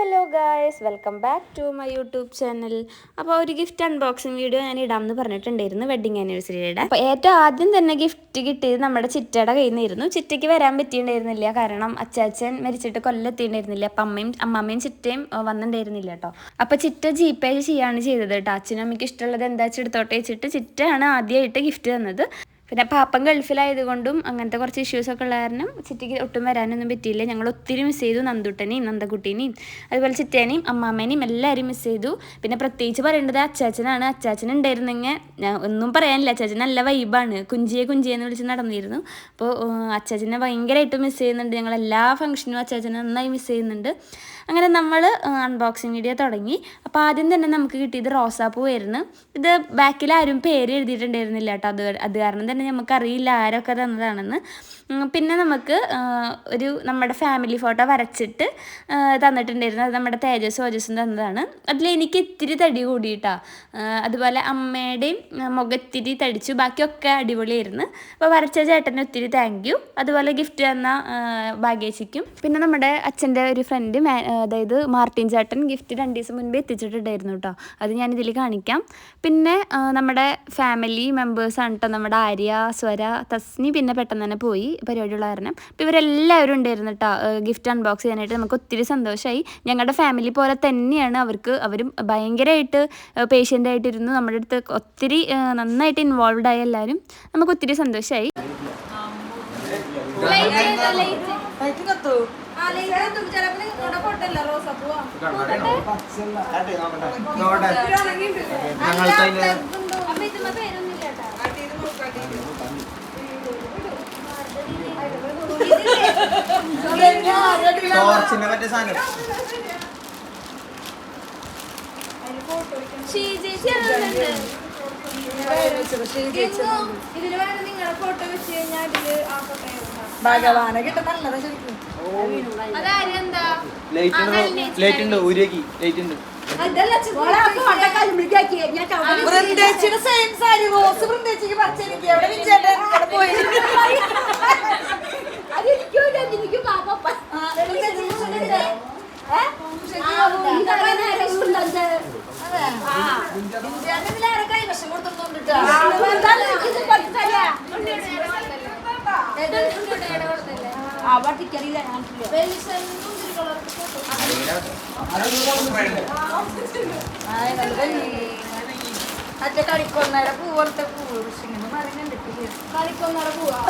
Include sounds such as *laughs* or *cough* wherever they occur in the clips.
Hello guys welcome back to my YouTube channel. അപ്പോൾ ഒരു gift unboxing video ഞാൻ ഇടാമെന്ന് പറഞ്ഞിട്ടുണ്ടായിരുന്നു വെഡിങ് ആനിവേഴ്സറിയുടെ. അപ്പോൾ ഏറ്റവും ആദ്യം തന്നെ ഗിഫ്റ്റ് കിട്ടിയത് നമ്മുടെ ചിറ്റയുടെ കയ്യിൽ നിന്നായിരുന്നു. ചിറ്റയ്ക്ക് വരാൻ പറ്റിയിട്ടുണ്ടായിരുന്നില്ല. കാരണം അച്ചാച്ചൻ മരിച്ചിട്ട് കൊല്ലെത്തിയിട്ടുണ്ടായിരുന്നില്ല. അപ്പം അമ്മയും അമ്മമ്മയും ചിറ്റയും വന്നിട്ടുണ്ടായിരുന്നില്ല കേട്ടോ. അപ്പോൾ ചിറ്റ ജി പേ ചെയ്യാണ് ചെയ്തത് കേട്ടോ. അച്ഛനും അമ്മയ്ക്ക് ഇഷ്ടമുള്ളത് എന്താ വെച്ചെടുത്തോട്ടെ വെച്ചിട്ട് ചിറ്റയാണ് ആദ്യമായിട്ട് ഗിഫ്റ്റ് തന്നത്. പിന്നെ പാപ്പൻ ഗൾഫിലായതുകൊണ്ടും അങ്ങനത്തെ കുറച്ച് ഇഷ്യൂസൊക്കെ ഉള്ള കാരണം ചിറ്റിക്ക് ഒട്ടും വരാനൊന്നും പറ്റിയില്ല. ഞങ്ങൾ ഒത്തിരി മിസ് ചെയ്തു നന്ദുട്ടനെയും നന്ദകുട്ടീനെയും അതുപോലെ ചിറ്റേനെയും അമ്മാമ്മേനെയും എല്ലാവരും മിസ് ചെയ്തു. പിന്നെ പ്രത്യേകിച്ച് പറയേണ്ടത് അച്ചാച്ചനാണ്. അച്ചാച്ചൻ ഉണ്ടായിരുന്നെങ്കിൽ ഞാൻ ഒന്നും പറയാനില്ല. അച്ചാച്ചൻ നല്ല വൈബാണ് കുഞ്ചിയെ കുഞ്ചിയെ എന്ന് വിളിച്ച് നടന്നിരുന്നു. അപ്പോൾ അച്ചാച്ചനെ ഭയങ്കരമായിട്ട് മിസ് ചെയ്യുന്നുണ്ട്. ഞങ്ങൾ എല്ലാ ഫംഗ്ഷനും അച്ചാച്ചനെ നന്നായി മിസ് ചെയ്യുന്നുണ്ട്. അങ്ങനെ നമ്മൾ അൺബോക്സിങ് വീഡിയോ തുടങ്ങി. അപ്പോൾ ആദ്യം തന്നെ നമുക്ക് കിട്ടിയത് റോസാപ്പൂവായിരുന്നു ഇത് ബാക്കിൽ ആരും പേര് എഴുതിയിട്ടുണ്ടായിരുന്നില്ല കേട്ടോ. അത് അത് കാരണം തന്നെ നമുക്കറിയില്ല ആരൊക്കെ തന്നതാണെന്ന്. പിന്നെ നമുക്ക് ഒരു നമ്മുടെ ഫാമിലി ഫോട്ടോ വരച്ചിട്ട് തന്നിട്ടുണ്ടായിരുന്നു. അത് നമ്മുടെ തേജസ് ഓജസ്സും തന്നതാണ്. അതിൽ എനിക്ക് ഇത്തിരി തടി കൂടിയിട്ടാ. അതുപോലെ അമ്മയുടെയും മുഖത്തിരി തടിച്ചു. ബാക്കിയൊക്കെ അടിപൊളിയായിരുന്നു. അപ്പോൾ വരച്ച ചേട്ടന് ഒത്തിരി താങ്ക് യു അതുപോലെ ഗിഫ്റ്റ് തന്ന ഭാഗ്യേച്ചിക്കും. പിന്നെ നമ്മുടെ അച്ഛന്റെ ഒരു ഫ്രണ്ട് അതായത് മാർട്ടിൻ ചേട്ടൻ ഗിഫ്റ്റ് രണ്ട് ദിവസം മുൻപ് എത്തിച്ചിട്ടുണ്ടായിരുന്നു കേട്ടോ. അത് ഞാൻ ഞാനിതിൽ കാണിക്കാം. പിന്നെ നമ്മുടെ ഫാമിലി മെമ്പേഴ്സാണ് കേട്ടോ. നമ്മുടെ ആര്യ സ്വര തസ്നി പിന്നെ പെട്ടെന്ന് തന്നെ പോയി. പരിപാടിയുള്ള കാരണം അപ്പോൾ ഇവരെല്ലാവരും ഉണ്ടായിരുന്നു കേട്ടോ ഗിഫ്റ്റ് അൺബോക്സ് ചെയ്യാനായിട്ട്. നമുക്ക് ഒത്തിരി സന്തോഷമായി ഞങ്ങളുടെ ഫാമിലി പോലെ തന്നെയാണ് അവർക്ക് അവരും ഭയങ്കരമായിട്ട് പേഷ്യന്റ് ആയിട്ടിരുന്നു. നമ്മുടെ അടുത്ത് ഒത്തിരി നന്നായിട്ട് ഇൻവോൾവ് ആയി എല്ലാവരും നമുക്ക് ഒത്തിരി സന്തോഷമായി ടോർച്ചിന്റെ മറ്റേ സാധനം. ഭഗവാനെ കിട്ടും നല്ലതാ ശരിക്കും. അതാരെന്താ? ലൈറ്റ് ഉണ്ട്? ലൈറ്റ് ഉണ്ട്? ഊരിയാക്കി. ലൈറ്റ് ഉണ്ട്? വൃന്ദേച്ചിയുടെ സെയിം സാരി റോസ് വൃന്ദേച്ചിക്ക് പച്ചരിക്ക് എവിടെ വിജയേട്ടൻ അവിടെ പോയി. *laughs* മറ്റേ കളിക്കൊന്നയുടെ പൂ പോലത്തെ പൂ പക്ഷെ ഇങ്ങനെ പോവാ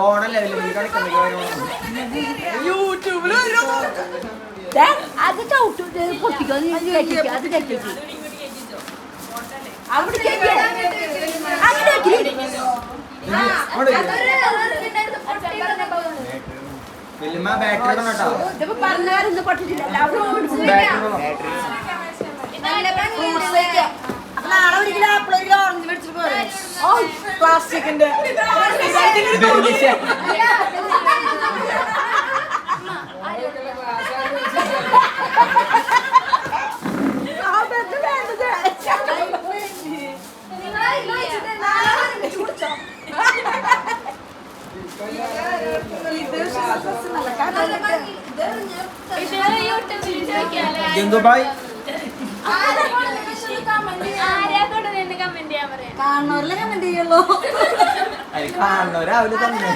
ഓണല്ലേ യൂട്യൂബിൽ അത് ചവിട്ട് പൊട്ടിക്കോ അത് തെറ്റിക്ക് അവിടെ വല്യമ്മ ബാറ്ററി ഇടണം കേട്ടോ. ഇതിപ്പോ പറഞ്ഞാലും പൊട്ടിട്ടില്ല ബാറ്ററി അപ്പൊ നാളെ ഒരു കിലോ ആപ്പിൾ ഒരു കിലോ ഓറഞ്ച് പ്ലാസ്റ്റിക്കിന്റെ യൂട്യൂബിൽ ചോദിക്കാല്ലേ ചെയ്യാൻ പറയാം കാണുന്നവരിലെ കമന്റ് ചെയ്യുള്ളൂ? അത് കാണുന്നോ രാവിലെ തന്നെ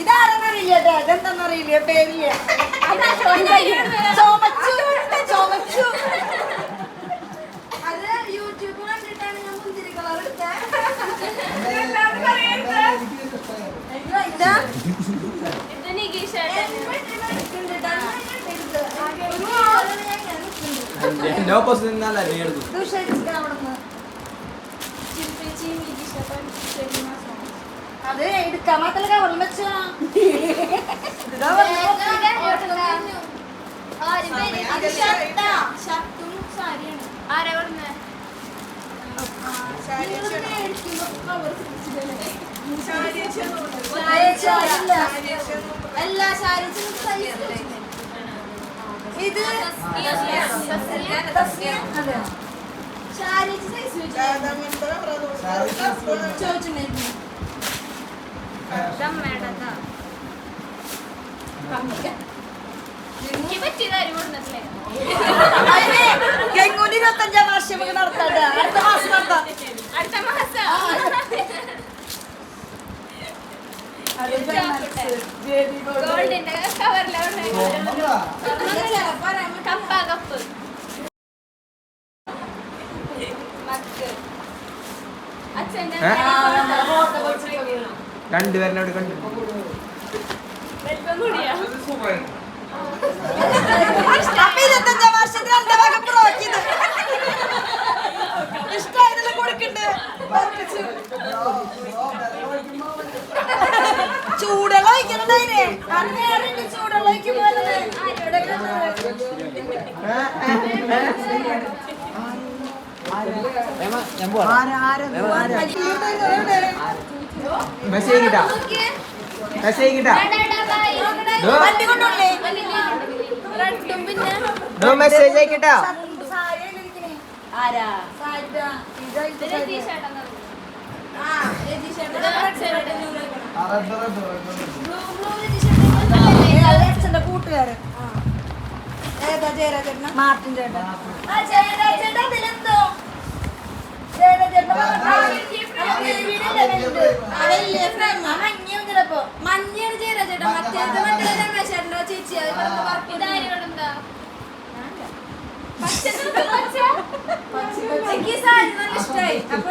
ഇതാരെന്നറിയില്ല കേട്ടോ ഇതെന്താന്നറിയില്ല പേരില്ല ചോമച്ചു ചോമച്ചു അത് യൂട്യൂബ് കണ്ടിട്ടാണ് ഞാൻ മുന്തിരി കളർ എടുത്തത് ഇതാ ഇത് നികീഷേട്ടൻ എന്റെ ഓപ്പോസിറ്റ് നിന്നല്ല നീ എടുക്കും അത് എടുക്കാൻ മാത്രല്ല കവറിൽ വെച്ചാ ഇതാ ഷർട്ടും സാരിയാണ്. ആരാ പറഞ്ഞത് എല്ലാ സാരി അതിന് ഗംഗൂന്റെ ഇരുപത്തഞ്ചാം വാർഷികം നടത്താണ്ട് അടുത്ത മാസം നടത്താം. അടുത്ത മാസം. ഗോൾഡിന്റെ കവറിലാണ് കപ്പ കപ്പ്. രണ്ടുപേരനോട് കണ്ടു. വലിപ്പം കൂടിയാ അപ്പൊ ഇരുപത്തഞ്ചാം വർഷത്തിൽ എന്റെ ഭാഗം പ്രോക്കിയത് ഇഷ്ടമായതെല്ലാം കൊടുക്കണ്ട് ചൂടുള്ള ചൂടുള്ള മെസ്സേജ് കിട്ടാ മെസ്സേജ് കിട്ടാ മെസ്സേജ് അയക്കട്ടാ ആരാ. ആ, കൂട്ടുകാരൻ ഏതാ ജയരാജേട്ടന മാർട്ടിൻ ചേട്ടൻ ആ, ജയരാജേട്ടൻ. മറ്റേത് മറ്റേ രമേശേട്ടന്റെ ചേച്ചി. അത് പച്ച. എനിക്ക് സാരി നല്ല ഇഷ്ടായി. അപ്പൊ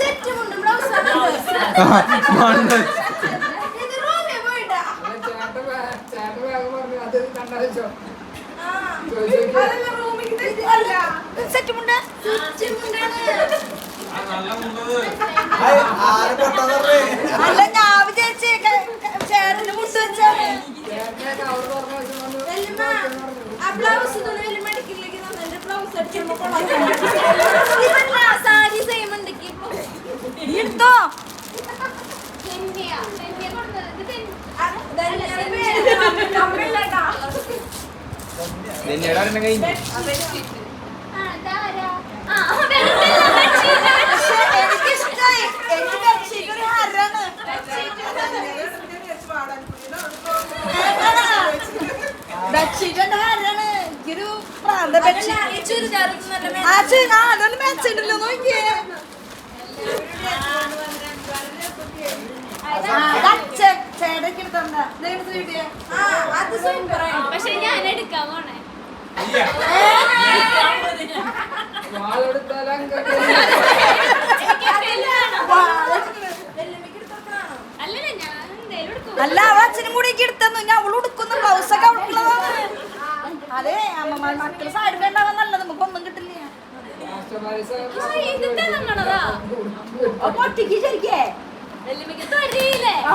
സെറ്റ് മുണ്ട് ബ്ലൗസ് മണ്ണ് ഇത് റൂമിൽ പോയിട്ടാ ആ, അതല്ല റൂമിൽ തെറ്റില്ല സെറ്റ് മുണ്ട്. സെറ്റ് മുണ്ടാണ് അല്ല ഞാൻ വിചാരിച്ച് ക- ക- ചേട്ടന് മുണ്ട് വെച്ചാണ് വല്യമ്മ, ആ ബ്ലൗസ് തുണി വലിയ മടിക്കിലേക്ക് തന്നെ എന്റെ ബ്ലൗസ് അടിച്ചുമ്പോ കൊള്ളാം. ഇതല്ല, സാരി സെയിം ഉണ്ട് എനിക്ക് ഇപ്പൊ. നീ എടുത്തോ ധന്യ, ധന്യ കൊടുത്തത്. ഇത് ധന്യ. ധന്യയുടെ പേര് കമ്പിളിലേക്കാ. നിന്നോട് ഒരെണ്ണം കഴിഞ്ഞു ആ, ഇതാരാ? ആ, വെളുത്തുള്ള bedsheet, bedsheet. പക്ഷെ എനിക്കിഷ്ടായി എനിക്ക് ബെഡ്ഷീറ്റ് എന്റെ ഹരാണ് എനിക്കൊരു പ്രാന്ത ബെഡ്ഷീറ്റ് ആ match. ചെ- ആ അതൊന്നും മെച്ചണ്ടല്ലോ നോക്കിയേ ചേട്ടയ്ക്ക് എടുത്തോണ്ടാ അത് ആണ്. പക്ഷെ ഞാൻ എടുക്കാൻ പോണേ അല്ല അവൾ അച്ഛനും കൂടി എടുത്തു ഞാൻ അവൾ ഉടുക്കുന്ന. ബ്ലൗസ് ഒക്കെ അവൾക്കുള്ളതാണ് അതെ അമ്മമാർ മക്കൾ സാരി വേണ്ടാവാൻ നല്ലത്. നമുക്ക് ഒന്നും കിട്ടില്ല. ഒറ്റയ്ക്ക് ശരിക്കേ? ആ,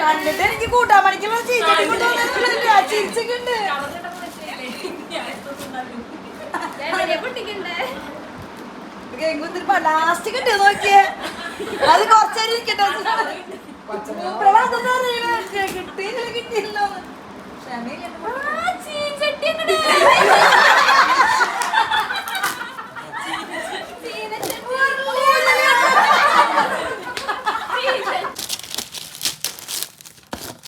കണ്ടിട്ട് എനിക്ക് കൂട്ടാൻ പണിക്കുള്ള ചിരിച്ചിട്ടുണ്ട് ലാസ്റ്റ് കിട്ടിയ നോക്കിയേ? അത് കുറച്ചേരം ഇരിക്കട്ടെ. കിട്ടിയില്ല കിട്ടിയില്ല. ക്ഷമയില്ല